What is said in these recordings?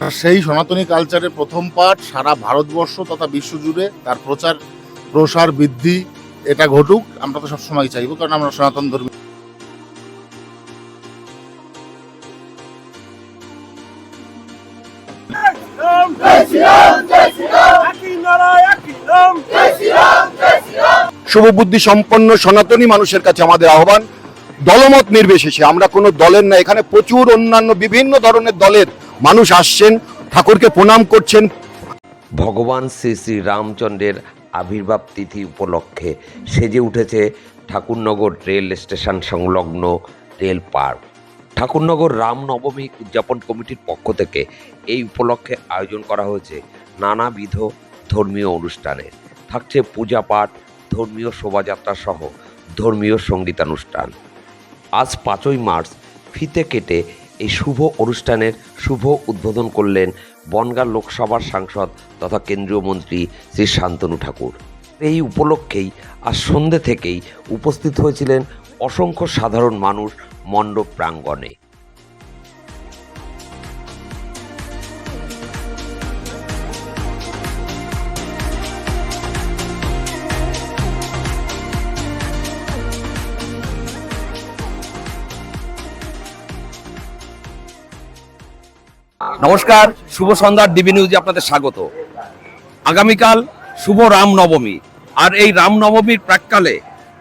সেই সনাতনী কালচারের প্রথম পাঠ সারা ভারতবর্ষ তথা বিশ্বজুড়ে তার প্রচার, প্রসার বৃদ্ধি এটা ঘটুক, আমরা তো সবসময় চাইব, কারণ আমরা সনাতন ধর্মী। শুভবুদ্ধি সম্পন্ন সনাতনী মানুষের কাছে আমাদের আহ্বান, দলমত নির্বিশেষে। আমরা কোনো দলের না, এখানে প্রচুর অন্যান্য বিভিন্ন ধরনের দলের মানুষ আসছেন, ঠাকুরকে প্রণাম করছেন। ভগবান শ্রী শ্রী রামচন্দ্রের আবির্ভাব তিথি উপলক্ষে সেজে উঠেছে ঠাকুরনগর রেল স্টেশন সংলগ্ন রেল পার্ক। ঠাকুরনগর রামনবমী উদযাপন কমিটির পক্ষ থেকে এই উপলক্ষে আয়োজন করা হয়েছে নানাবিধ ধর্মীয় অনুষ্ঠানের থাকছে পূজা পাঠ, ধর্মীয় শোভাযাত্রা সহ ধর্মীয় সঙ্গীতানুষ্ঠান। আজ পাঁচই মার্চ, ফিতে কেটে এই শুভ অনুষ্ঠানের শুভ উদ্বোধন করলেন বনগাঁ লোকসভার সাংসদ তথা কেন্দ্রীয় মন্ত্রী শ্রী শান্তনু ঠাকুর। এই উপলক্ষেই আজ সন্ধ্যে থেকেই উপস্থিত হয়েছিলেন অসংখ্য সাধারণ মানুষ মণ্ডপ প্রাঙ্গণে। নমস্কার, শুভ সন্ধ্যার ডিবি নিউজে আপনাদের স্বাগত। আগামীকাল শুভ রামনবমী, আর এই রামনবমীর প্রাককালে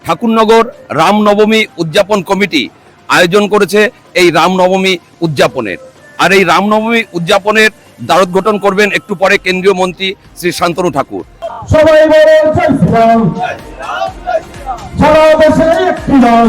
ঠাকুরনগর রামনবমী উদযাপন কমিটি আয়োজন করেছে এই রামনবমী উদযাপনের। আর এই রামনবমী উদযাপনের দ্বারোদ্ঘাটন করবেন একটু পরে কেন্দ্রীয় মন্ত্রী শ্রী শান্তনু ঠাকুর। সবাই বলে, জয় শ্রীরাম। সারা দেশে একটি নাম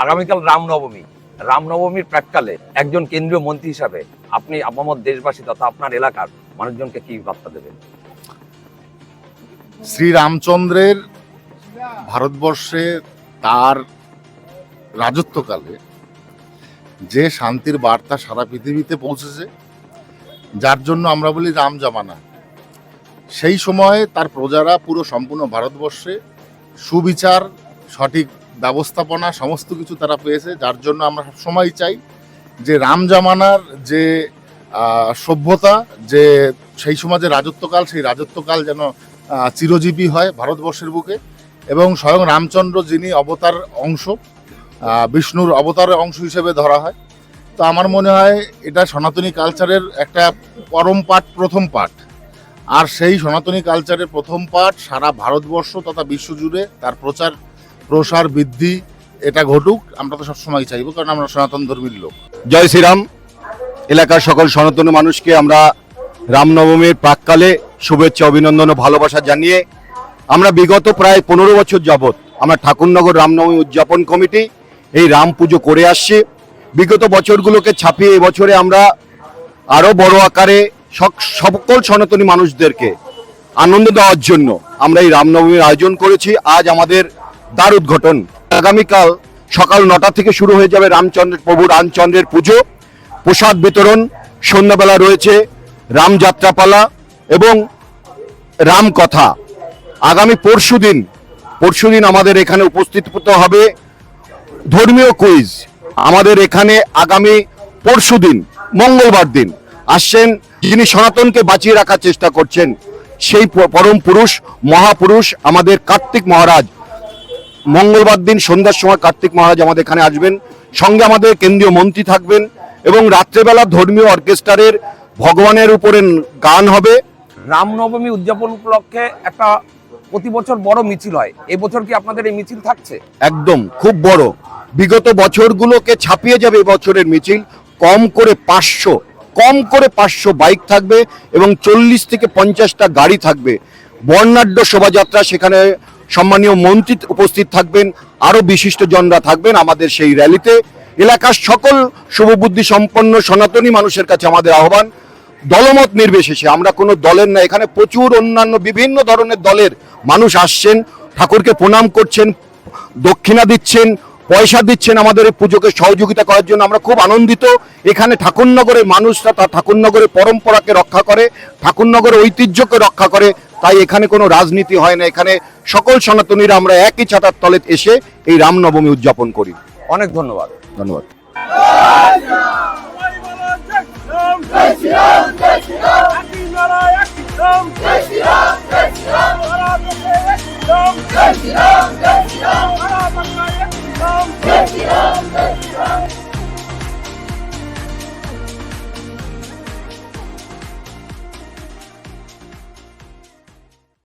আগামীকাল রামনবমী। রামনবমীর প্রাককালে একজন কেন্দ্রীয় মন্ত্রী হিসাবে আপনি আপামত দেশবাসী তথা আপনার এলাকার মানুষজনকে কি বার্তা দেবেন? শ্রীরামচন্দ্রের ভারতবর্ষে তার রাজত্বকালে যে শান্তির বার্তা সারা পৃথিবীতে পৌঁছেছে, যার জন্য আমরা বলি রাম জামানা। সেই সময়ে তার প্রজারা পুরো সম্পূর্ণ ভারতবর্ষে সুবিচার সঠিক ব্যবস্থাপনা, সমস্ত কিছু তারা পেয়েছে, যার জন্য আমরা সবসময় চাই যে রাম জামানার যে সভ্যতা, যে সেই সময় যে রাজত্বকাল, সেই রাজত্বকাল যেন চিরজীবী হয় ভারতবর্ষের বুকে এবং স্বয়ং রামচন্দ্র যিনি অবতার অংশ বিষ্ণুর অবতারের অংশ হিসেবে ধরা হয়। তো আমার মনে হয় এটা সনাতনী কালচারের একটা পরম পাঠ, প্রথম পাঠ। আর সেই সনাতনী কালচারের প্রথম পাঠ সারা ভারতবর্ষ তথা বিশ্বজুড়ে তার প্রচার প্রসার বৃদ্ধি, এটা ঘটুক, আমরা তো সবসময় চাইব, কারণ আমরা সনাতন ধর্মীর লোক। জয় শ্রীরাম। এলাকার সকল সনাতনী মানুষকে আমরা রামনবমীর প্রাককালে শুভেচ্ছা, অভিনন্দন ও ভালোবাসা জানিয়ে আমরা বিগত প্রায় পনেরো বছর যাবৎ আমরা ঠাকুরনগর রামনবমী উদযাপন কমিটি এই রাম পুজো করে আসছি। বিগত বছরগুলোকে ছাপিয়ে এবছরে আমরা আরও বড় আকারে সক- সকল সনাতনী মানুষদেরকে আনন্দ দেওয়ার জন্য আমরা এই রামনবমীর আয়োজন করেছি। আজ আমাদের দ্বার উদ্ঘাটন। আগামীকাল সকাল নটা থেকে শুরু হয়ে যাবে রামচন্দ্র প্রভু রামচন্দ্রের পুজো। প্রসাদ বিতরণ, সন্ধ্যাবেলা রয়েছে রামযাত্রাপালা এবং রামকথা। আগামী পরশুদিন পরশুদিন আমাদের এখানে উপস্থিত হতে হবে ধর্মীয় কুইজ আমাদের এখানে আগামী পরশুদিন মঙ্গলবার দিন আসছেন যিনি সনাতনকে বাঁচিয়ে রাখার চেষ্টা করছেন, সেই পরম পুরুষ, মহাপুরুষ আমাদের কার্তিক মহারাজ। মঙ্গলবার দিন সন্ধ্যার সময় কার্তিক মহারাজ আমাদের এখানে আসবেন। সঙ্গে আমাদের কেন্দ্রীয় মন্ত্রী থাকবেন এবং রাত্রেবেলা ধর্মীয় অর্কেস্ট্রারের ভগবানের উপরে গান হবে। রামনবমী উদযাপন উপলক্ষে একটা প্রতি বছর বড় মিছিল হয়। এবছর কি আপনাদের এই মিছিল থাকছে? একদম খুব বড়। বিগত বছরগুলোকে ছাপিয়ে যাবে বছরের মিছিল। কম করে পাঁচশো কম করে পাঁচশো বাইক থাকবে এবং চল্লিশ থেকে পঞ্চাশটা গাড়ি থাকবে। বর্ণাঢ্য শোভাযাত্রা, সেখানে সম্মানীয় মন্ত্রী উপস্থিত থাকবেন আরও বিশিষ্ট জনরা থাকবেন আমাদের সেই র্যালিতে। এলাকার সকল শুভবুদ্ধি সম্পন্ন সনাতনী মানুষের কাছে আমাদের আহ্বান, দলমত নির্বিশেষে। আমরা কোনো দলের না, এখানে প্রচুর অন্যান্য বিভিন্ন ধরনের দলের মানুষ আসছেন, ঠাকুরকে প্রণাম করছেন, দক্ষিণা দিচ্ছেন পয়সা দিচ্ছেন আমাদের এই পুজোকে সহযোগিতা করার জন্য। আমরা খুব আনন্দিত। এখানে ঠাকুরনগরের মানুষরা তার ঠাকুরনগরের পরম্পরাকে রক্ষা করে, ঠাকুরনগরের ঐতিহ্যকে রক্ষা করে। তাই এখানে কোনো রাজনীতি হয় না। এখানে সকল সনাতনীরা আমরা একই ছাতার তলে এসে এই রামনবমী উদযাপন করি। অনেক ধন্যবাদ। ধন্যবাদ।